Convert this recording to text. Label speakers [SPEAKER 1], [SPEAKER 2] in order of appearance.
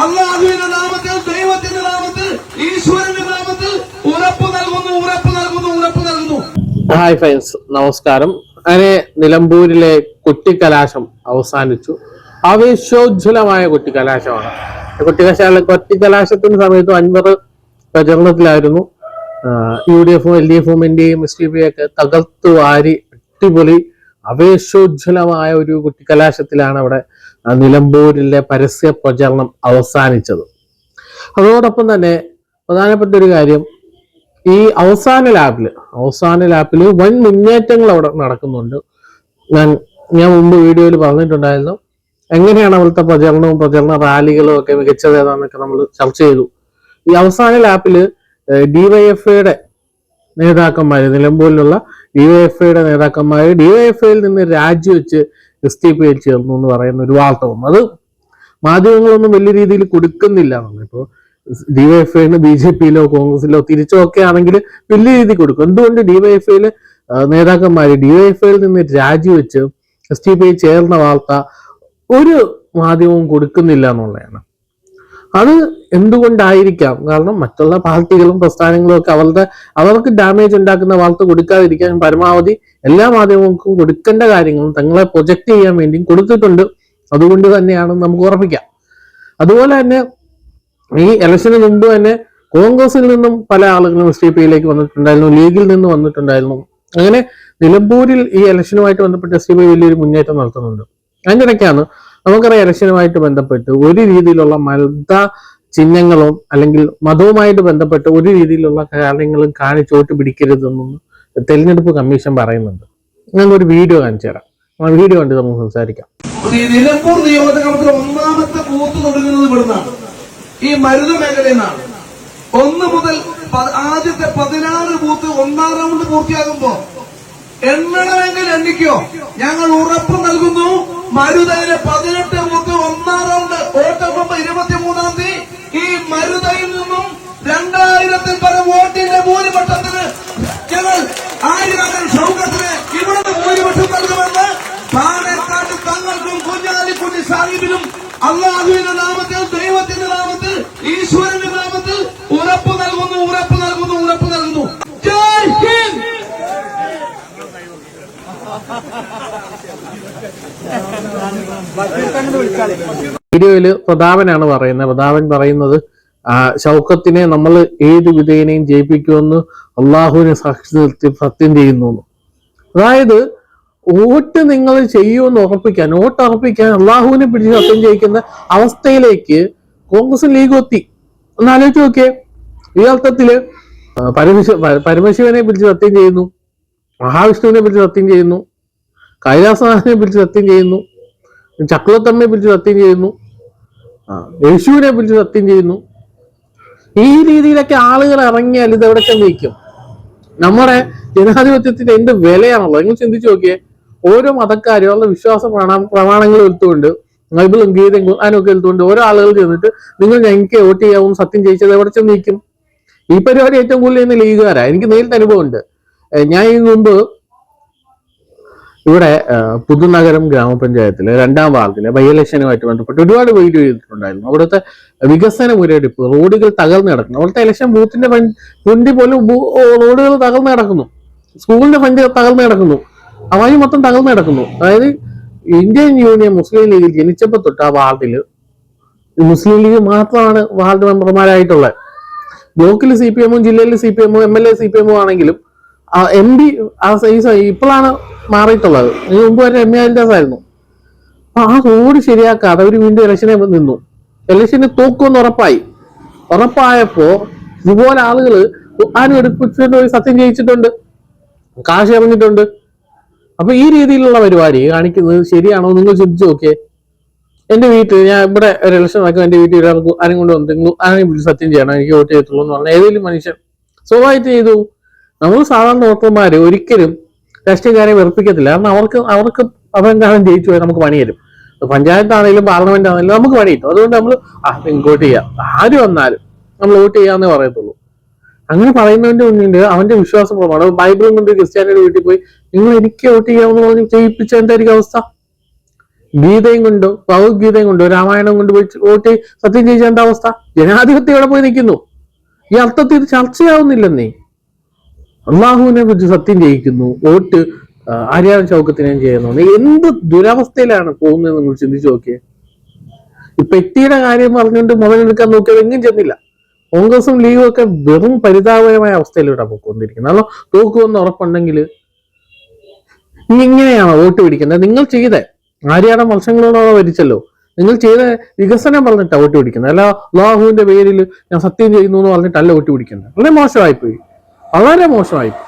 [SPEAKER 1] അള്ളാഹുവിന്റെ നാമത്തിൽ ദൈവത്തിന്റെ നാമത്തിൽ ഈശ്വരന്റെ നാമത്തിൽ ഉറപ്പ് നൽകുന്നു ഉറപ്പ് നൽകുന്നു ഉറപ്പ് നൽകുന്നു.
[SPEAKER 2] ഹായ് ഫ്രണ്ട്സ് നമസ്കാരം. അങ്ങനെ നിലമ്പൂരിലെ കുട്ടിക്കലാശം അവസാനിച്ചു. ആവേശോജ്വലമായ കുട്ടിക്കലാശമാണ്. കുട്ടിക്കലാശ കുട്ടിക്കലാശത്തിന്റെ സമയത്ത് അൻവർ പ്രചരണത്തിലായിരുന്നു. യു ഡി എഫും എൽ ഡി എഫും N D M S D P ഒക്കെ തകർത്തു വാരി അടിപൊളി ആവേശോജ്വലമായ ഒരു കുട്ടിക്കലാശത്തിലാണ് അവിടെ നിലമ്പൂരിലെ പരസ്യ പ്രചരണം അവസാനിച്ചത്. അതോടൊപ്പം തന്നെ പ്രധാനപ്പെട്ട ഒരു കാര്യം ഈ അവസാന ലാപ്പിൽ അവസാന ലാപ്പിൽ വൻ മുന്നേറ്റങ്ങൾ അവിടെ നടക്കുന്നുണ്ട്. ഞാൻ ഞാൻ മുമ്പ് വീഡിയോയിൽ പറഞ്ഞിട്ടുണ്ടായിരുന്നു എങ്ങനെയാണ് അവിടുത്തെ പ്രചരണവും പ്രചരണ റാലികളും ഒക്കെ മികച്ചത് ഏതാണെന്നൊക്കെ നമ്മൾ ചർച്ച ചെയ്തു. ഈ അവസാന ലാപ്പിൽ ഡിവൈഎഫ്ഐയുടെ നേതാക്കന്മാര് നിലമ്പൂരിലുള്ള ഡിവൈഎഫ്ഐയുടെ നേതാക്കന്മാര് ഡിവൈഎഫ്ഐയിൽ നിന്ന് രാജിവെച്ച് എസ് ടി പിയിൽ ചേർന്നു എന്ന് പറയുന്ന ഒരു വാർത്ത വന്നു. അത് മാധ്യമങ്ങളൊന്നും വലിയ രീതിയിൽ കൊടുക്കുന്നില്ല എന്നാണ്. ഇപ്പോൾ ഡിവൈഎഫ്ഐന് ബി ജെ പിയിലോ കോൺഗ്രസിലോ തിരിച്ചോ ഒക്കെ ആണെങ്കിൽ വലിയ രീതി കൊടുക്കും. എന്തുകൊണ്ട് ഡിവൈഎഫ്ഐയിൽ നേതാക്കന്മാർ ഡിവൈഎഫ്ഐയിൽ നിന്ന് രാജിവെച്ച് എസ് ടി പി ചേർന്ന വാർത്ത ഒരു മാധ്യമവും കൊടുക്കുന്നില്ല എന്നുള്ളതാണ്. അത് എന്തുകൊണ്ടായിരിക്കാം? കാരണം മറ്റുള്ള പാർട്ടികളും പ്രസ്ഥാനങ്ങളും ഒക്കെ അവരുടെ അവർക്ക് ഡാമേജ് ഉണ്ടാക്കുന്ന വാർത്ത കൊടുക്കാതിരിക്കാൻ പരമാവധി എല്ലാ മാധ്യമങ്ങൾക്കും കൊടുക്കേണ്ട കാര്യങ്ങളും തങ്ങളെ പ്രൊജക്ട് ചെയ്യാൻ വേണ്ടിയും കൊടുത്തിട്ടുണ്ട്. അതുകൊണ്ട് തന്നെയാണ് നമുക്ക് ഉറപ്പിക്കാം. അതുപോലെ തന്നെ ഈ ഇലക്ഷന് മുമ്പ് തന്നെ കോൺഗ്രസിൽ നിന്നും പല ആളുകളും എസ് ഡി പിയിലേക്ക് വന്നിട്ടുണ്ടായിരുന്നു ലീഗിൽ നിന്ന് വന്നിട്ടുണ്ടായിരുന്നു. അങ്ങനെ നിലമ്പൂരിൽ ഈ ഇലക്ഷനുമായിട്ട് ബന്ധപ്പെട്ട് എസ് ഡി പി വലിയൊരു മുന്നേറ്റം നടത്തുന്നുണ്ട്. അതിന്റെ ഇടയ്ക്കാണ് നമുക്കറിയാം ഇലക്ഷനുമായിട്ട് ബന്ധപ്പെട്ട് ഒരു രീതിയിലുള്ള മത ചിഹ്നങ്ങളും അല്ലെങ്കിൽ മതവുമായിട്ട് ബന്ധപ്പെട്ട് ഒരു രീതിയിലുള്ള കാര്യങ്ങളും കാണിച്ചോട്ട് പിടിക്കരുതെന്നും തെരഞ്ഞെടുപ്പ് കമ്മീഷൻ പറയുന്നുണ്ട്. ഞാൻ ഒരു വീഡിയോ കാണിച്ചു തരാം. ആ വീഡിയോ കണ്ടിട്ട് നമുക്ക് സംസാരിക്കാം.
[SPEAKER 1] നിലമ്പൂർ നിയോജകമണ്ഡലത്തിലെ ഒന്നാമത്തെ ബൂത്ത് തുടങ്ങുന്നത് ഇവിടുന്നാണ്. ഈ മരുന്ന് മേഖലയിൽ നിന്നാണ് ഒന്ന് മുതൽ ആദ്യത്തെ പതിനാറ് ബൂത്ത് ഒന്നാം റൗണ്ട് പൂർത്തിയാകുമ്പോ എണ്ണണമെങ്കിൽ എണ്ണിക്കോ. ഞങ്ങൾ ഉറപ്പ് നൽകുന്നു. മരുതയിലെ പതിനെട്ട് മുക്ക് ഒന്നാം റൗണ്ട്. വോട്ടെണ്ണുമ്പോ ഇരുപത്തിമൂന്നാം തീയതി. ഈ മരുതയിൽ നിന്നും രണ്ടായിരത്തിൽ പരം വോട്ടിന്റെ ഭൂരിപക്ഷത്തിന് ഞങ്ങൾ ആയിരങ്ങൾ ഷൗക്കത്തിന് ഇവിടുന്ന് ഭൂരിപക്ഷം നൽകുമെന്ന് പാലക്കാട് തങ്ങൾക്കും കുഞ്ഞാലിക്കുട്ടി സാഹിബിനും അള്ളാഹുവിന്റെ
[SPEAKER 2] വീഡിയോയിൽ പ്രതാപനാണ് പറയുന്നത്. പ്രതാപൻ പറയുന്നത് ആ, ഷൗക്കത്തിനെ നമ്മൾ ഏത് വിധേനയും ജയിപ്പിക്കുമെന്ന് അള്ളാഹുവിനെ സാക്ഷി നിർത്തി സത്യം ചെയ്യുന്നു അതായത് വോട്ട് നിങ്ങൾ ചെയ്യുമെന്ന് ഉറപ്പിക്കാൻ വോട്ട് ഉറപ്പിക്കാൻ അള്ളാഹുവിനെ പിടിച്ച് സത്യം ചെയ്യിക്കുന്ന അവസ്ഥയിലേക്ക് കോൺഗ്രസ് ലീഗ് എത്തി. ഒന്ന് ആലോചിച്ച് നോക്കിയേ. ഈ അർത്ഥത്തിൽ പരമശിവ പരമശിവനെ പിടിച്ച് സത്യം ചെയ്യുന്നു മഹാവിഷ്ണുവിനെ പിടിച്ച് സത്യം ചെയ്യുന്നു കൈലാസനാഥനെ പിടിച്ച് സത്യം ചെയ്യുന്നു. ചക്രത്തമ്മയെ പിടിച്ച് സത്യം ചെയ്യുന്നു. യേശുവിനെ പിടിച്ച് സത്യം ചെയ്യുന്നു. ഈ രീതിയിലൊക്കെ ആളുകൾ ഇറങ്ങിയാൽ ഇത് എവിടെയൊക്കെ നീക്കും നമ്മുടെ ജനാധിപത്യത്തിന്റെ എന്ത് വിലയാണല്ലോ നിങ്ങൾ ചിന്തിച്ചു നോക്കിയേ. ഓരോ മതക്കാരും അവരുടെ വിശ്വാസ പ്രമാണ പ്രമാണങ്ങൾ എടുത്തുകൊണ്ട് ബൈബിളും ഗീതയും ഖുർആാനൊക്കെ എടുത്തുകൊണ്ട് ഓരോ ആളുകൾ ചെന്നിട്ട് നിങ്ങൾ ഞങ്ങൾക്ക് വോട്ട് ചെയ്യാവും സത്യം ചെയ്യിച്ചത് എവിടെ ചെന്ന് നിൽക്കും? ഈ പരിപാടി ഏറ്റവും കൂടുതൽ ചെയ്യുന്ന ലീഗുകാരാ. എനിക്ക് നേരിട്ട് അനുഭവമുണ്ട്. ഞാൻ ഇതിനു മുമ്പ് ഇവിടെ പുതുനഗരം ഗ്രാമപഞ്ചായത്തിലെ രണ്ടാം വാർഡിലെ ബൈ ഇലക്ഷനുമായിട്ട് ബന്ധപ്പെട്ട് ഒരുപാട് വീഡിയോ ചെയ്തിട്ടുണ്ടായിരുന്നു. അവിടുത്തെ വികസന മുരടിപ്പ് റോഡുകൾ തകർന്നു കിടക്കുന്നു. അവിടുത്തെ ഇലക്ഷൻ ബൂത്തിന്റെ ഫണ്ടി പോലും റോഡുകൾ തകർന്നു കിടക്കുന്നു. സ്കൂളിന്റെ ഫണ്ട് തകർന്നു കിടക്കുന്നു. അവായി മൊത്തം തകർന്നു കിടക്കുന്നു. അതായത് ഇന്ത്യൻ യൂണിയൻ മുസ്ലിം ലീഗിൽ ജനിച്ചപ്പോൾ തൊട്ട് ആ വാർഡിൽ മുസ്ലിം ലീഗ് മാത്രമാണ് വാർഡ് മെമ്പർമാരായിട്ടുള്ളത്. ബ്ലോക്കിൽ സി പി എമ്മും ജില്ലയിൽ സി പി എമ്മും M L A C P എമ്മും ആണെങ്കിലും എം പി ഇപ്പോഴാണ് മാറിയിട്ടുള്ളത്. ഇതിനു മുമ്പ് വരെ എം എ ആയിരുന്നു അപ്പൊ ആ റോഡ് ശരിയാക്കാതെ അവർ വീണ്ടും ഇലക്ഷനെ നിന്നു. ഇലക്ഷന് തോക്കുമെന്ന് ഉറപ്പായി. ഉറപ്പായപ്പോ ഇതുപോലെ ആളുകൾ ആരും എടുപ്പിച്ചിട്ട് ഒരു സത്യം ചെയ്യിച്ചിട്ടുണ്ട് കാശ് ഇറങ്ങിയിട്ടുണ്ട് അപ്പൊ ഈ രീതിയിലുള്ള പരിപാടി കാണിക്കുന്നത് ശരിയാണോ നിങ്ങൾ ചിന്തിച്ചു നോക്കിയേ. എന്റെ വീട്ടിൽ ഞാൻ ഇവിടെ ഒരു ഇലക്ഷൻ നടക്കും എന്റെ വീട്ടിൽ ഒരാൾക്ക് ആരും കൊണ്ട് വന്നു നിങ്ങൾ ആരെയും വിളിച്ച് സത്യം ചെയ്യണം എനിക്ക് വോട്ട് ചെയ്യത്തുള്ളൂ എന്ന് പറഞ്ഞാൽ ഏതെങ്കിലും മനുഷ്യൻ. സ്വാഭാവികമായിട്ട് ചെയ്തു. നമ്മൾ സാധാരണ വോട്ടർമാര് ഒരിക്കലും രാഷ്ട്രീയക്കാരെ വെറുപ്പിക്കത്തില്ല. കാരണം അവർക്ക് അവർക്ക് അവരെന്താണെങ്കിലും ജയിച്ചു പോയാൽ നമുക്ക് പണി തരും പഞ്ചായത്താണെങ്കിലും പാർലമെന്റ് ആണെങ്കിലും നമുക്ക് പണി കിട്ടും. അതുകൊണ്ട് നമ്മൾ വോട്ട് ചെയ്യാം. ആര് വന്നാലും നമ്മൾ വോട്ട് ചെയ്യാന്നേ പറയത്തുള്ളൂ. അങ്ങനെ പറയുന്നവന്റെ മുന്നിൽ അവന്റെ വിശ്വാസം കുറവാണ് ബൈബിളും കൊണ്ട് ക്രിസ്ത്യാനിയുടെ വീട്ടിൽ പോയി നിങ്ങൾ എനിക്ക് വോട്ട് ചെയ്യാമെന്ന് പറഞ്ഞ് ചെയ്യിപ്പിച്ച എന്തായിരിക്കും അവസ്ഥ? ഗീതയും കൊണ്ടോ ഭഗവത്ഗീതയും കൊണ്ടോ രാമായണം കൊണ്ട് വോട്ട് സത്യം ചെയ്യിച്ച എന്താ അവസ്ഥ? ജനാധിപത്യം ഇവിടെ പോയി നിൽക്കുന്നു. ഈ അർത്ഥത്തിൽ ചർച്ചയാവുന്നില്ലെന്നേ. അള്ളാഹുവിനെ കുറിച്ച് സത്യം ചെയ്യിക്കുന്നു വോട്ട് ആര്യാദ ചൗക്കത്തിനെയും ചെയ്യുന്നു. എന്ത് ദുരവസ്ഥയിലാണ് പോകുന്നത് നിങ്ങൾ ചിന്തിച്ചു നോക്കിയേ. ഈ പെട്ടിയുടെ കാര്യം പറഞ്ഞുകൊണ്ട് മുതലെടുക്കാൻ നോക്കിയത് എങ്ങും ചെന്നില്ല. കോൺഗ്രസും ലീഗും ഒക്കെ വെറും പരിതാപകരമായ അവസ്ഥയിലൂടെ പോയിക്കൊണ്ടിരിക്കുന്നത് അല്ല തോക്കുമെന്ന് ഉറപ്പുണ്ടെങ്കിൽ ഇങ്ങനെയാണോ വോട്ട് പിടിക്കുന്നത്? നിങ്ങൾ ചെയ്ത. ആര്യാടെ വർഷങ്ങളോളം ഭരിച്ചല്ലോ. നിങ്ങൾ ചെയ്ത വികസനം പറഞ്ഞിട്ടാണ് വോട്ട് പിടിക്കുന്നത്. അല്ല ലാഹുവിന്റെ പേരിൽ ഞാൻ സത്യം ചെയ്യുന്നു എന്ന് പറഞ്ഞിട്ടല്ല വോട്ട് പിടിക്കുന്നത്. വളരെ മോശമായിപ്പോയി. വളരെ മോശമായിപ്പോയി